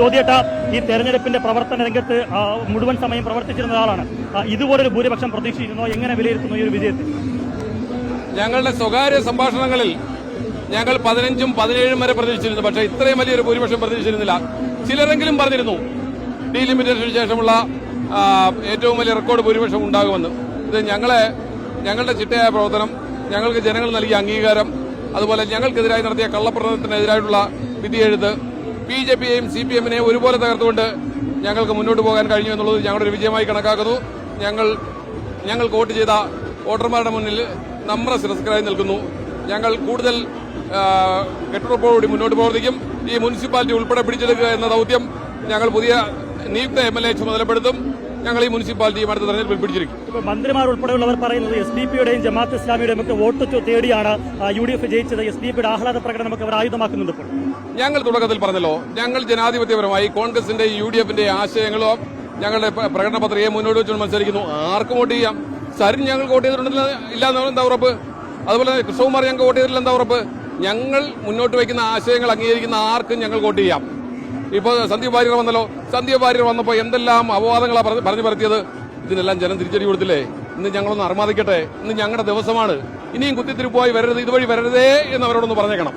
ജ്യോതിയേട്ട ഈ തെരഞ്ഞെടുപ്പിന്റെ പ്രവർത്തന രംഗത്ത് മുഴുവൻ സമയം പ്രവർത്തിച്ചിരുന്ന ഒരാളാണ്. ആ, ഇതുപോലൊരു ഭൂരിപക്ഷം പ്രതീക്ഷിച്ചിരുന്നോ? എങ്ങനെ വിലയിരുത്തുന്നു ഈ ഒരു വിജയത്തിൽ ഞങ്ങളുടെ സ്വകാര്യ സംഭാഷണങ്ങളിൽ ഞങ്ങൾ പതിനഞ്ചും പതിനേഴും വരെ പ്രതീക്ഷിച്ചിരുന്നു. പക്ഷേ ഇത്രയും വലിയൊരു ഭൂരിപക്ഷം പ്രതീക്ഷിച്ചിരുന്നില്ല. ചിലരെങ്കിലും പറഞ്ഞിരുന്നു ഡീലിമിറ്റേഷന് ശേഷമുള്ള ഏറ്റവും വലിയ റെക്കോർഡ് ഭൂരിപക്ഷം ഉണ്ടാകുമെന്ന്. ഇത് ഞങ്ങളെ ഞങ്ങളുടെ ചിട്ടയായ പ്രവർത്തനം ഞങ്ങൾക്ക് ജനങ്ങൾ നൽകിയ അംഗീകാരം അതുപോലെ ഞങ്ങൾക്കെതിരായി നടത്തിയ കള്ളപ്രവർത്തനത്തിനെതിരായിട്ടുള്ള വിധിയെഴുത്ത് ബി ജെ പിയെയും സി പി എമ്മിനെയും ഒരുപോലെ തകർത്തുകൊണ്ട് ഞങ്ങൾക്ക് മുന്നോട്ട് പോകാൻ കഴിഞ്ഞു എന്നുള്ളത് ഞങ്ങളുടെ ഒരു വിജയമായി കണക്കാക്കുന്നു. ഞങ്ങൾ ഞങ്ങൾ വോട്ട് ചെയ്ത വോട്ടർമാരുടെ മുന്നിൽ നമ്ര ശിരസ്കരായി നിൽക്കുന്നു. ഞങ്ങൾ കൂടുതൽ കെട്ടുറപ്പോടുകൂടി മുന്നോട്ട് പ്രവർത്തിക്കും. ഈ മുനിസിപ്പാലിറ്റി ഉൾപ്പെടെ പിടിച്ചെടുക്കുക എന്ന ദൗത്യം ഞങ്ങൾ പുതിയ നിയുക്ത എം എൽ എ ചുമതലപ്പെടുത്തും. ഞങ്ങൾ ഈ മുനിസിപ്പാലിറ്റിയും അടുത്ത തെരഞ്ഞെടുപ്പിൽ പിടിച്ചിരിക്കും. ഇപ്പോൾ മന്ത്രിമാർ ഉൾപ്പെടെയുള്ളവർ പറയുന്നത് എസ് ഡി പിയുടെയും ജമാഅത്ത് ഇസ്ലാമിയുടെയും ഒക്കെ വോട്ട് തേടിയാണ് യു ഡി എഫ് ജയിച്ചത്. എസ് ഡി പിയുടെ ആഹ്ലാദ പ്രകടനമൊക്കെ അവർ ആയുധമാക്കുന്നുണ്ട് ഇപ്പോൾ. ഞങ്ങൾ തുടക്കത്തിൽ പറഞ്ഞല്ലോ ഞങ്ങൾ ജനാധിപത്യപരമായി കോൺഗ്രസിന്റെ യു ഡി എഫിന്റെ ആശയങ്ങളോ ഞങ്ങളുടെ പ്രകടന പത്രികയെ മുന്നോട്ട് വെച്ചുകൊണ്ട് മത്സരിക്കുന്നു. ആർക്കും വോട്ട് ചെയ്യാം. സരിൻ ഞങ്ങൾ വോട്ട് ചെയ്തിട്ടുണ്ടെങ്കിൽ ഇല്ല എന്താ ഉറപ്പ്? അതുപോലെ കൃഷ്ണകുമാർ ഞങ്ങൾക്ക് വോട്ട് ചെയ്തിട്ടില്ല എന്താ ഉറപ്പ്? ഞങ്ങൾ മുന്നോട്ട് വയ്ക്കുന്ന ആശയങ്ങൾ അംഗീകരിക്കുന്ന ആർക്കും ഞങ്ങൾ വോട്ട് ചെയ്യാം. ഇപ്പോൾ സന്ദീപ് വാര്യർ വന്നല്ലോ. സന്ദീപ് വാര്യർ വന്നപ്പോൾ എന്തെല്ലാം അപവാദങ്ങളാണ് പറഞ്ഞ് പരത്തിയത്? ഇതിനെല്ലാം ജനം തിരിച്ചടി കൊടുത്തില്ലേ? ഇന്ന് ഞങ്ങളൊന്ന് അർമാദിക്കട്ടെ? ഇന്ന് ഞങ്ങളുടെ ദിവസമാണ്. ഇനിയും കുത്തിത്തിരിപ്പായി വരരുത് ഇതുവഴി വരരുതേ എന്ന് അവരോടൊന്ന് പറഞ്ഞേക്കണം.